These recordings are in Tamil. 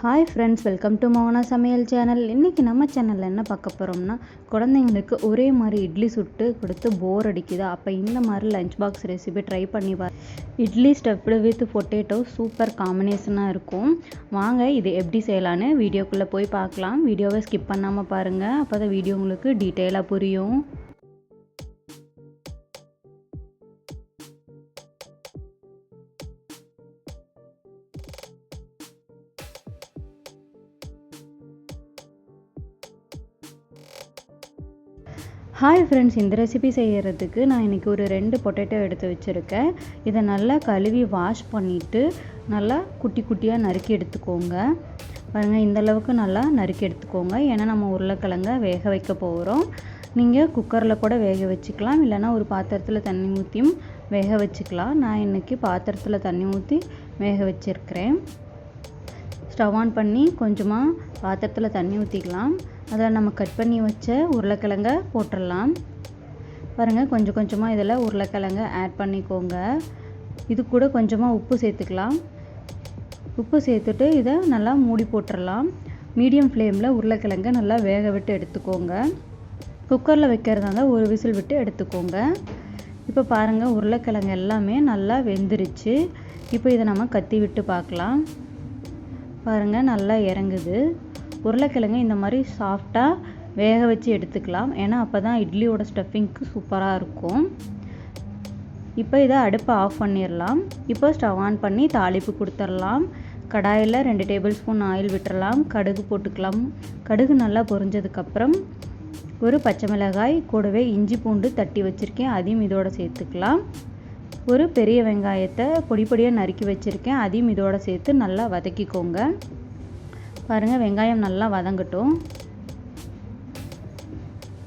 Hi friends welcome to Mouna சமையல் சேனல் இன்றைக்கி நம்ம சேனலில் என்ன பார்க்க போகிறோம்னா குழந்தைங்களுக்கு ஒரே மாதிரி இட்லி சுட்டு கொடுத்து போர் அடிக்குதா. அப்போ இந்த மாதிரி லஞ்ச் பாக்ஸ் ரெசிபி ட்ரை பண்ணி பார். Idli stuffed with potato super காம்பினேஷனாக இருக்கும். வாங்க இது எப்படி செய்யலான்னு வீடியோக்குள்ளே போய் பார்க்கலாம். வீடியோவை ஸ்கிப் பண்ணாமல் பாருங்கள் அப்போ தான் வீடியோ உங்களுக்கு டீட்டெயிலாக புரியும். ஹாய் ஃப்ரெண்ட்ஸ் இந்த ரெசிபி செய்கிறதுக்கு நான் இன்றைக்கி ஒரு ரெண்டு பொட்டேட்டோ எடுத்து வச்சுருக்கேன். இதை நல்லா கழுவி வாஷ் பண்ணிவிட்டு நல்லா குட்டி குட்டியாக நறுக்கி எடுத்துக்கோங்க. பாருங்கள் இந்த அளவுக்கு நல்லா நறுக்கி எடுத்துக்கோங்க. ஏன்னா நம்ம உருளைக்கிழங்க வேக வைக்க போகிறோம் நீங்கள் குக்கரில் கூட வேக வச்சுக்கலாம். இல்லைனா ஒரு பாத்திரத்தில் தண்ணி ஊற்றியும் வேக வச்சுக்கலாம். நான் இன்றைக்கி பாத்திரத்தில் தண்ணி ஊற்றி வேக வச்சுருக்கிறேன். ஸ்டவ் ஆன் பண்ணி கொஞ்சமாக பாத்திரத்தில் தண்ணி ஊற்றிக்கலாம் அதில் நம்ம கட் பண்ணி வச்ச உருளைக்கிழங்க போட்டுடலாம். பாருங்கள் கொஞ்சம் கொஞ்சமாக இதில் உருளைக்கிழங்க ஆட் பண்ணிக்கோங்க. இது கூட கொஞ்சமாக உப்பு சேர்த்துக்கலாம். உப்பு சேர்த்துட்டு இதை நல்லா மூடி போட்டுடலாம். மீடியம் ஃப்ளேமில் உருளைக்கிழங்க நல்லா வேக விட்டு எடுத்துக்கோங்க. குக்கரில் வைக்கிறதாங்க ஒரு விசில் விட்டு எடுத்துக்கோங்க. இப்போ பாருங்கள் உருளைக்கிழங்கு எல்லாமே நல்லா வெந்துருச்சு. இப்போ இதை நம்ம கத்தி விட்டு பார்க்கலாம். பாருங்கள் நல்லா இறங்குது. உருளைக்கிழங்கு இந்த மாதிரி சாஃப்டாக வேக வச்சு எடுத்துக்கலாம். ஏன்னா அப்போ தான் இட்லியோட ஸ்டஃபிங்க்கு சூப்பராக இருக்கும். இப்போ இதை அடுப்பை ஆஃப் பண்ணிடலாம் இப்போ ஸ்டவ் ஆன் பண்ணி தாளிப்பு கொடுத்துடலாம் கடாயில் ரெண்டு டேபிள் ஸ்பூன் ஆயில் விட்டுறலாம் கடுகு போட்டுக்கலாம். கடுகு நல்லா பொரிஞ்சதுக்கப்புறம் ஒரு பச்சை மிளகாய் கூடவே இஞ்சி பூண்டு தட்டி வச்சுருக்கேன். அதையும் இதோட சேர்த்துக்கலாம். ஒரு பெரிய வெங்காயத்தை பொடி பொடியாக நறுக்கி வச்சுருக்கேன். அதையும் இதோட சேர்த்து நல்லா வதக்கிக்கோங்க. பாருங்கள் வெங்காயம் நல்லா வதங்கட்டும்.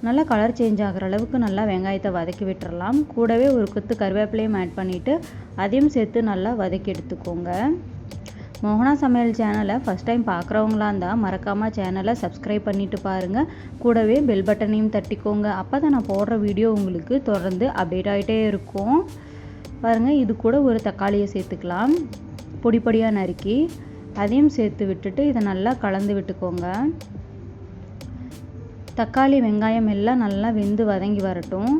நல்லா கலர் சேஞ்ச் ஆகிற அளவுக்கு நல்லா வெங்காயத்தை வதக்கி விட்டுறலாம். கூடவே ஒரு கொத்து கருவேப்பிலையும் ஆட் பண்ணிவிட்டு அதையும் சேர்த்து நல்லா வதக்கி எடுத்துக்கோங்க. மோகனா சமையல் சேனலை ஃபஸ்ட் டைம் பார்க்குறவங்களா இருந்தால் மறக்காமல் சேனலை சப்ஸ்கிரைப் பண்ணிவிட்டு பாருங்கள் கூடவே பெல் பட்டனையும் தட்டிக்கோங்க. அப்போ தான் நான் போடுற வீடியோ உங்களுக்கு தொடர்ந்து அப்டேட் ஆகிட்டே இருக்கும். பாருங்கள் இது கூட ஒரு தக்காளியை சேர்த்துக்கலாம். பொடி பொடியாக நறுக்கி. அதையும் சேர்த்து விட்டுட்டு இதை நல்லா கலந்து விட்டுக்கோங்க. தக்காளி வெங்காயம் எல்லாம் நல்லா வெந்து வதங்கி வரட்டும்.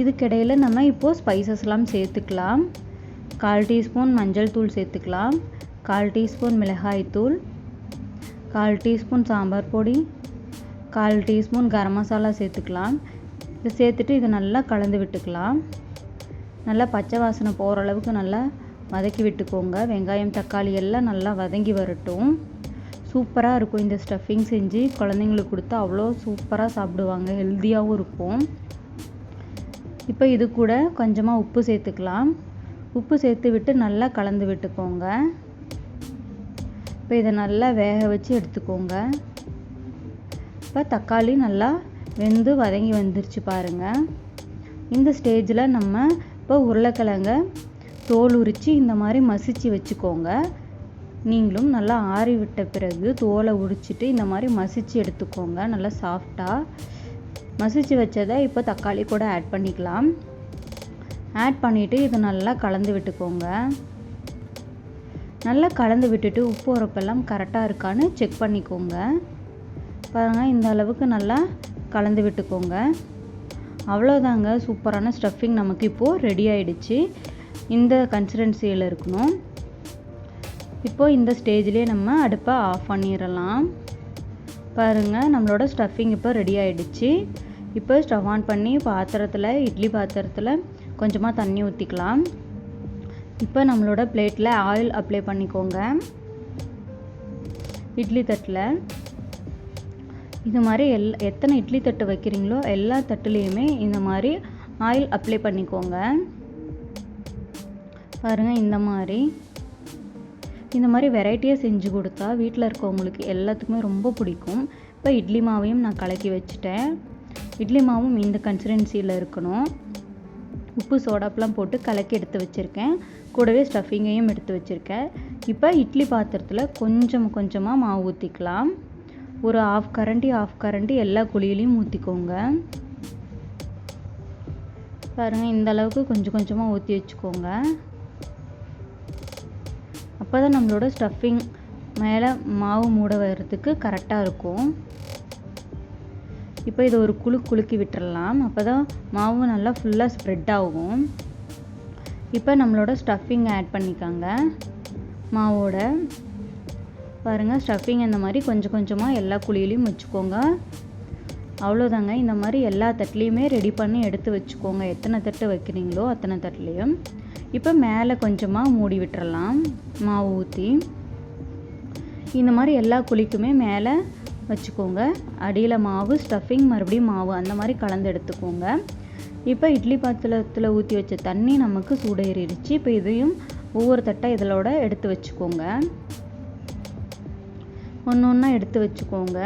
இதுக்கிடையில் நம்ம இப்போது ஸ்பைசஸ்லாம் சேர்த்துக்கலாம். கால் டீஸ்பூன் மஞ்சள் தூள் சேர்த்துக்கலாம். கால் டீஸ்பூன் மிளகாய் தூள். கால் டீஸ்பூன் சாம்பார் பொடி. கால் டீஸ்பூன் கரம் மசாலா சேர்த்துக்கலாம். இதை சேர்த்துட்டு இதை நல்லா கலந்து விட்டுக்கலாம். நல்லா பச்சை வாசனை போகிற அளவுக்கு நல்லா வதக்கி விட்டுக்கோங்க. வெங்காயம் தக்காளி எல்லாம் நல்லா வதங்கி வரட்டும். சூப்பராக இருக்கும் இந்த ஸ்டஃபிங் செஞ்சு. குழந்தைங்களுக்கு கொடுத்தா அவ்வளோ சூப்பராக சாப்பிடுவாங்க. ஹெல்த்தியாகவும் இருக்கும். இப்போ இது கூட கொஞ்சமாக உப்பு சேர்த்துக்கலாம். உப்பு சேர்த்து விட்டு நல்லா கலந்து விட்டுக்கோங்க. இப்போ இதை நல்லா வேக வச்சு எடுத்துக்கோங்க. இப்போ தக்காளி நல்லா வெந்து வதங்கி வந்துருச்சு பாருங்கள் இந்த ஸ்டேஜில் நம்ம இப்போ உருளைக்கிழங்க தோல் உரித்து இந்த மாதிரி மசிச்சு வச்சுக்கோங்க. நீங்களும் நல்லா ஆறி விட்ட பிறகு தோலை உரிச்சிட்டு இந்த மாதிரி மசித்து எடுத்துக்கோங்க. நல்லா சாஃப்டாக மசித்து வச்சதை இப்போ தக்காளி கூட ஆட் பண்ணிக்கலாம். ஆட் பண்ணிவிட்டு இது நல்லா கலந்து விட்டுக்கோங்க. நல்லா கலந்து விட்டுட்டு உப்பு உரப்பெல்லாம் கரெக்டாக இருக்கான்னு செக் பண்ணிக்கோங்க. பாருங்கள் இந்த அளவுக்கு நல்லா கலந்து விட்டுக்கோங்க. அவ்வளோதாங்க சூப்பரான ஸ்டஃபிங் நமக்கு இப்போது ரெடி ஆயிடுச்சு. இந்த கன்சிஸ்டன்சியில் இருக்கணும். இப்போது இந்த ஸ்டேஜ்லேயே நம்ம அடுப்பை ஆஃப் பண்ணிடலாம். பாருங்கள் நம்மளோட ஸ்டஃபிங் இப்போ ரெடி ஆகிடுச்சு இப்போ ஸ்டவ் ஆன் பண்ணி பாத்திரத்தில் இட்லி பாத்திரத்தில் கொஞ்சமாக தண்ணி ஊற்றிக்கலாம் இப்போ நம்மளோட பிளேட்டில் ஆயில் அப்ளை பண்ணிக்கோங்க. இட்லி தட்டில். இது மாதிரி எல் எத்தனை இட்லி தட்டு வைக்கிறீங்களோ எல்லா தட்டுலேயுமே இந்த மாதிரி ஆயில் அப்ளை பண்ணிக்கோங்க. பாருங்கள் இந்த மாதிரி. இந்த மாதிரி வெரைட்டியாக செஞ்சு கொடுத்தா வீட்டில் இருக்கவங்களுக்கு எல்லாத்துக்குமே ரொம்ப பிடிக்கும். இப்போ இட்லி மாவையும் நான் கலக்கி வச்சுட்டேன். இட்லி மாவும் இந்த கன்சிஸ்டன்சியில் இருக்கணும். உப்பு சோடாப்பெலாம் போட்டு கலக்கி எடுத்து வச்சுருக்கேன். கூடவே ஸ்டஃபிங்கையும் எடுத்து வச்சுருக்கேன். இப்போ இட்லி பாத்திரத்தில் கொஞ்சம் கொஞ்சமாக மாவு ஊற்றிக்கலாம் ஒரு ஆஃப் கரண்டி ஆஃப் கரண்டி எல்லா குழியிலையும் ஊற்றிக்கோங்க பாருங்கள் இந்த அளவுக்கு கொஞ்சம் கொஞ்சமாக ஊற்றி வச்சுக்கோங்க. அப்போ தான் நம்மளோட ஸ்டஃபிங் மேலே மாவு மூட வர்றதுக்கு கரெக்டாக இருக்கும். இப்போ இதை ஒரு குழு குலுக்கி விட்டுறலாம். அப்போ தான் மாவு நல்லா ஃபுல்லாக ஸ்ப்ரெட் ஆகும். இப்போ நம்மளோட ஸ்டஃபிங் ஆட் பண்ணிக்கோங்க. மாவோட. பாருங்கள் ஸ்டஃபிங் இந்த மாதிரி கொஞ்சம் கொஞ்சமாக எல்லா குழியிலையும் வச்சுக்கோங்க. அவ்வளோதாங்க இந்த மாதிரி எல்லா தட்டுலேயுமே ரெடி பண்ணி எடுத்து வச்சுக்கோங்க. எத்தனை தட்டு வைக்கிறீங்களோ அத்தனை தட்டுலேயும். இப்போ மேலே கொஞ்சமாக மூடி விட்டுறலாம். மாவு ஊற்றி இந்த மாதிரி எல்லா குழிக்குமே மேலே வச்சுக்கோங்க. அடியில் மாவு ஸ்டஃபிங் மறுபடியும் மாவு அந்த மாதிரி கலந்து எடுத்துக்கோங்க. இப்போ இட்லி பாத்திரத்தில் ஊற்றி வச்ச தண்ணி நமக்கு சூடேறிடுச்சு. இப்போ இதையும் ஒவ்வொரு தட்டை இதிலோட எடுத்து வச்சுக்கோங்க. ஒன்று ஒன்றா எடுத்து வச்சுக்கோங்க.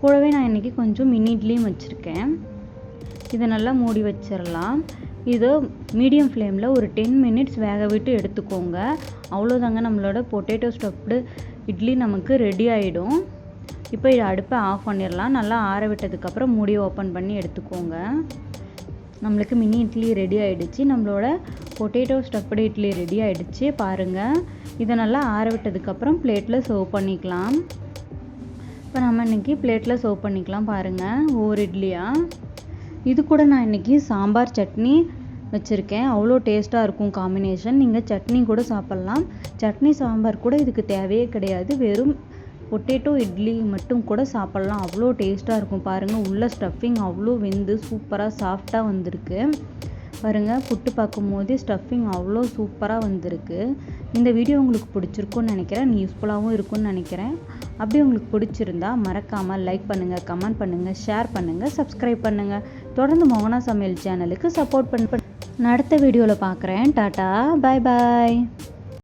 கூடவே நான் இன்றைக்கி கொஞ்சம் மினி இட்லியும் வச்சுருக்கேன். இதை நல்லா மூடி வச்சிடலாம் இதை மீடியம் ஃப்ளேமில் ஒரு டென் மினிட்ஸ் வேக விட்டு எடுத்துக்கோங்க. அவ்வளோதாங்க நம்மளோட பொட்டேட்டோ ஸ்டப்டு இட்லி நமக்கு ரெடி ஆகிடும் இப்போ இதை அடுப்பை ஆஃப் பண்ணிடலாம் நல்லா ஆற விட்டதுக்கப்புறம் மூடி ஓப்பன் பண்ணி எடுத்துக்கோங்க. நம்மளுக்கு மினி இட்லி ரெடி ஆகிடுச்சு நம்மளோட பொட்டேட்டோ ஸ்டப்டு இட்லி ரெடி ஆகிடுச்சு பாருங்கள் இதை நல்லா ஆற விட்டதுக்கப்புறம் பிளேட்டில் சர்வ் பண்ணிக்கலாம். இப்போ நம்ம இன்றைக்கி பிளேட்டில் சர்வ் பண்ணிக்கலாம் பாருங்கள் ஒவ்வொரு இட்லியாக இது கூட நான் இன்றைக்கி சாம்பார் சட்னி வச்சுருக்கேன். அவ்வளோ டேஸ்ட்டாக இருக்கும் காம்பினேஷன் நீங்கள் சட்னி கூட சாப்பிட்லாம். சட்னி சாம்பார் கூட இதுக்கு தேவையே கிடையாது. வெறும் பொட்டேட்டோ இட்லி மட்டும் கூட சாப்பிட்லாம். அவ்வளோ டேஸ்ட்டாக இருக்கும். பாருங்கள் உள்ள ஸ்டஃபிங் அவ்வளோ வெந்து சூப்பராக சாஃப்டாக வந்திருக்கு. பாருங்கள் புட்டு பார்க்கும்போதே ஸ்டஃபிங் அவ்வளோ சூப்பராக வந்திருக்கு. இந்த வீடியோ உங்களுக்கு பிடிச்சிருக்குன்னு நினைக்கிறேன். யூஸ்ஃபுல்லாகவும் இருக்கும்னு நினைக்கிறேன். அப்படி உங்களுக்கு பிடிச்சிருந்தா மறக்காமல் லைக் பண்ணுங்கள் கமெண்ட் பண்ணுங்கள் ஷேர் பண்ணுங்கள் சப்ஸ்கிரைப் பண்ணுங்கள் தொடர்ந்து மோகனா சமையல் சேனலுக்கு சப்போர்ட் பண்ண நடத்த வீடியோவில் பார்க்குறேன் டாட்டா பாய் பாய்